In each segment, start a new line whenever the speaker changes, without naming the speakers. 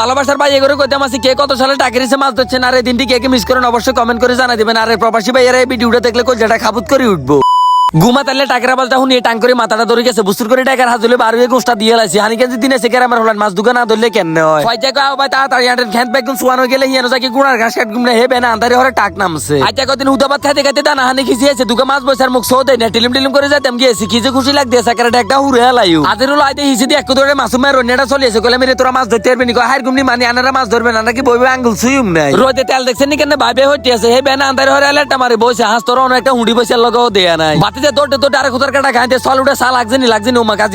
ভালোবাসার ভাই এগুলো কইতে মাসি, কে কত সালে টাকিরিছে মাছ ধরছেন আর এই দিনটি কে কে মিস করেন অবশ্যই কমেন্ট করে জানা দিবেন। আর প্রবাসী ভাইয়েরা, এই ভিডিওটা দেখলে কলজাটা খাবুত করে উঠবো। ঘুমা তাহলে টাকার বাজটা হুনিয়ে টাং করে মাথাটা ধরে গেছে। বুস্তুর করে টাকার হাত ধরে বারো গোষ্ঠটা দিয়ে লাইছি। হানি কেজি দিনে সেকের আমার হলান মাছ দোকান না ধরলে কেন হয়? ছয় জায়গা ভাই তাড়াতাড়ি খ্যাত ব্যাগুন শুয়ানো গেলে হিয়ানো যাকে গুড়ার ঘাস কাট গুমলে হেবে না আন্ধারে হরে টাক নামছে। আচ্ছা কদিন উদাবাদ খাইতে খাইতে দানা হানি খিচিয়েছে দুটো মাছ বসার মুখ সৌ দেয় না টিলিম টিলিম করে যাইতাম গিয়েছি কি যে খুশি লাগতে সাকারে একটা হুরে হেলাইও আদের হলো আইতে হিসি দিয়ে একটু ধরে মাসুমের রন্যাটা চলিয়েছে কলে মেরে তোরা মাছ ধরতে পারবি নি হাইর গুমনি মানি আনারা মাছ ধরবে না নাকি বইবে আঙ্গুল সুইম নাই? রোদে তেল দেখছেন নি কেন ভাইবে হইতে আছে হে বেনা আন্ধারে হরে এলাটা মারে বসে হাঁস তোর অনেক একটা হুঁড়ি বসে লগেও দেয়া নাই। দৌড়তে দৌড়তে খুদার কাটা খাইতে সল উঠে সাল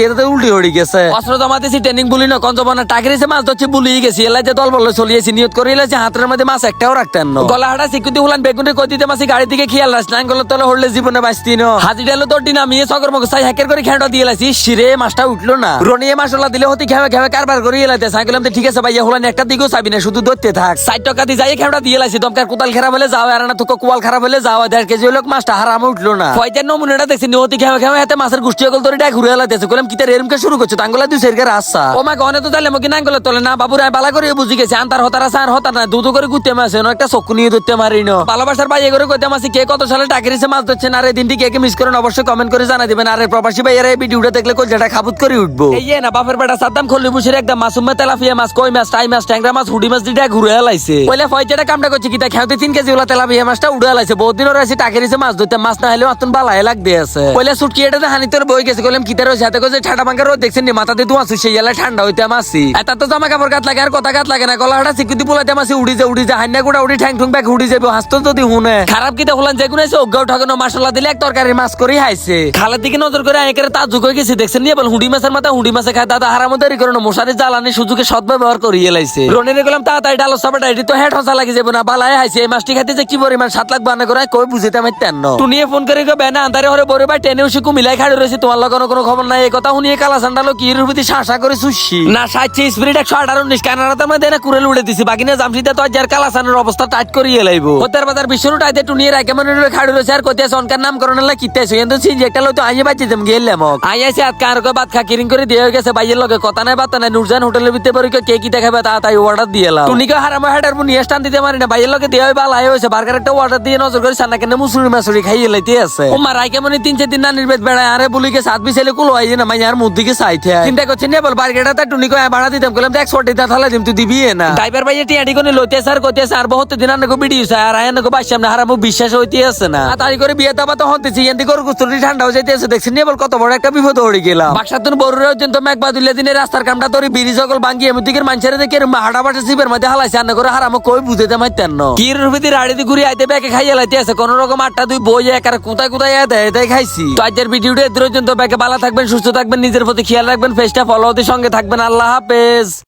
এটাতে উল্টি হড়ি গেছে। অস্ত্র জমাতেছি ট্রেনিং বুলি না কঞ্জবনা টাকরিছে মাছ ধরছে বুলি গেছি। এলাই যে দল বলে চলিয়েছি নিয়ত করে হাতের মধ্যে মাছ একটাও রাখতেন না। গলা হাটা সিকুতি হুলান বেগুনে কই দিতে গাড়ি থেকে খেয়াল রাস না গলা তলে হড়লে জীবনে বাঁচতি না। হাজি ডালো তোর দিন আমি সকর মগ সাই হ্যাকের করে খেয়াটা দিয়ে লাইছি শিরে মাছটা উঠল না। রনিয়ে মাসাল্লাহ দিলে হতে খেয়ে খেয়ে কারবার করে এলাইতে। ঠিক আছে ভাইয়া হুলান একটা দিকেও চাবি না শুধু ধরতে থাক। ষাট টাকা দিয়ে যাই খেয়াটা দিয়ে লাইছি দমকার কোদাল খারাপ হলে যাও আর না তোকে কোয়াল খারাপ হলে যাও দেড় কেজি হলো মাছটা হারাম উঠল না। ফয়জার নমুনাটা দেখছি নিহতি খেয়ে খেয়ে হাতে মাছের গুষ্টি অকল তোর এটা ঘুরে এলাইতেছে। কলাম কিতার এরমকে শুরু করছ? তাঙ্গলা দুই সেরকার আসা ও মা গনে তো তাহলে মকি নাঙ্গলে তোলে। না বাবুরা বালা করে বুঝি গেছে। আন্তার হতার আছে আর হতার না দুধ করে গুতে মাসে একটা চক্ষু নিয়ে ধরতে মারি না ভালোবাসার ভাই এগুলো কইতে মাসি কে কত সালে টাকিরিছে মাছ ধরছেন আর এই দিনটি কে কে মিস করেন অবশ্যই কমেন্ট করে জানা দিবেন। আর প্রবাসী ভাইয়েরা এই ভিডিওটা দেখলে কলজাটা খাবুত করে উঠবো। এই না বাপের বেটা সাদ্দাম খল্লি বুসির একদম মাসুমে তেলাপিয়া মাছ কই মাছ টাই মাছ ট্যাংরা মাছ হুডি মাছ দুইটা ঘুরে এলাইছে। পয়লা ফয়জাটা কামটা করছে কিতা খেতে তিন কেজি ওলা তেলাপিয়া মাছটা উড়ে এলাইছে। বহুত দিন ওরা টাকিরিছে মাছ ধরতে। মাছ না হলেও আতুন বালাই লাগ দিয়ে তোর গেছে নি? লাগে কথা লাগে না। যায় যায় যদি খারাপ কিতে হলান দিলে এক তরকারি মাছ করে হাইছে। খালের দিকে নজর করে একের তা হয়ে গেছে, দেখছেন নিয়ে বল হুডি মাছের মাথা হুডি মাছে খায়, দাদা হারামদারি করে না, মশারি জ্বালানি সুযোগে সদ্ব্যবহার করিয়ে লাইছে। রনিরে গেলাম তাড়াতাড়ি ডালো, সাবাটা এটি তো হেড হসা লাগে যাবে না বালাই হাইছে। এই মাছটি খাইতে যে কি পরিমাণ সাত লাখ বানা করে, কই বুঝিতে আমি তেন টুনিয়ে ফোন করে বেনা আন্ধারে হরে বরে ভাই টেনে উসে মিলাই খাড়ে রয়েছে। তোমার লগন কোনো খবর নাই এই কথা শুনিয়ে কালা সান্ডালো কি রুবিতে শাসা করে সুশি না সাইছে স্পিরিট একশো আঠারো উনিশ কানাডাতে মধ্যে না কুড়েল উড়ে দিছি। বাকি না জামশিতে তো যার কালা সানের অবস্থা টাইট করিয়ে লাইবো। হতের বাজার বিশ্বরু টাইতে টুনিয়ে রাখে মনে খাড়ে রয়েছে। আর কোথায় সনকার নাম করোনা লা কিতে আছো। কিন্তু সিন একটা লইতো আইয়ে বাচ্চা যেম গেলাম আই আজকে আর কো বাদ খা কিরিং করে দিয়ে গেছে। বাইয়ের লগে কথা নাই বাতা নাই। নুরজান হোটেলের ভিতরে পরে কে কি দেখাবে তা তাই অর্ডার দিয়ে এলাম। টুনিকে হারাম হেডার মু নিয়ে স্টান দিতে পারি না। বাইয়ের লগে দিয়ে বাল হয়েছে। বার্গার একটা অর্ডার দিয়ে নজর করে সান্না কেন মুসুরি মাসুরি খাইয়ে লাইতে আছে। ও মারাই কেমন তিন চার দিন না নির্বেদ বেড়ায় আরে বলি কে সাত বিছেলে কুলো আই না মাইয়ার মুদ্দিকে চাইতে চিন্তা করছি না বল বার্গারটা টুনি কয় ভাড়া দিতাম। কইলাম দেখ ছোট দিতা তাহলে দিম তুই দিবি না। ড্রাইভার ভাই টিয়াটি কোনে লইতে স্যার কইতে স্যার বহুত দিন আনকো ভিডিও স্যার আয় আনকো বাসাম না হারামু বিশ্বাস হইতে আছে না। আর তাই করে বিয়ে দাবা তো হতেছি এন্দি করে কুস্তুরি ঠান্ডা হয়ে যাইতে আছে। দেখছি না বল কত বড় একটা বিপদ হয়ে গেলাম। বাক্সার তুমি বড় পর্যন্ত মেঘ বাদুলে দিনে রাস্তার কামটা তোর বিড়ি সকল ভাঙ্গি এমন দিকের মানুষের দেখে হাড়া বাসা শিবের মধ্যে হালাইছে আন্না করে হারামো কই বুঝতে মাইতেন না। কি রুবিদি রাড়ি দি ঘুরি আইতে ব্যাকে খাইয়া লাইতে আছে কোন রকম আটটা দুই বই একার কোথায় কোথায় দেয়? তাই খাইছি। তো আজকের ভিডিওটা এদের জন্য ব্যাকে ভালো থাকবেন, সুস্থ থাকবেন, নিজের প্রতি খেয়াল রাখবেন ফেসটা ফলো সঙ্গে থাকবেন। আল্লাহ হাফেজ।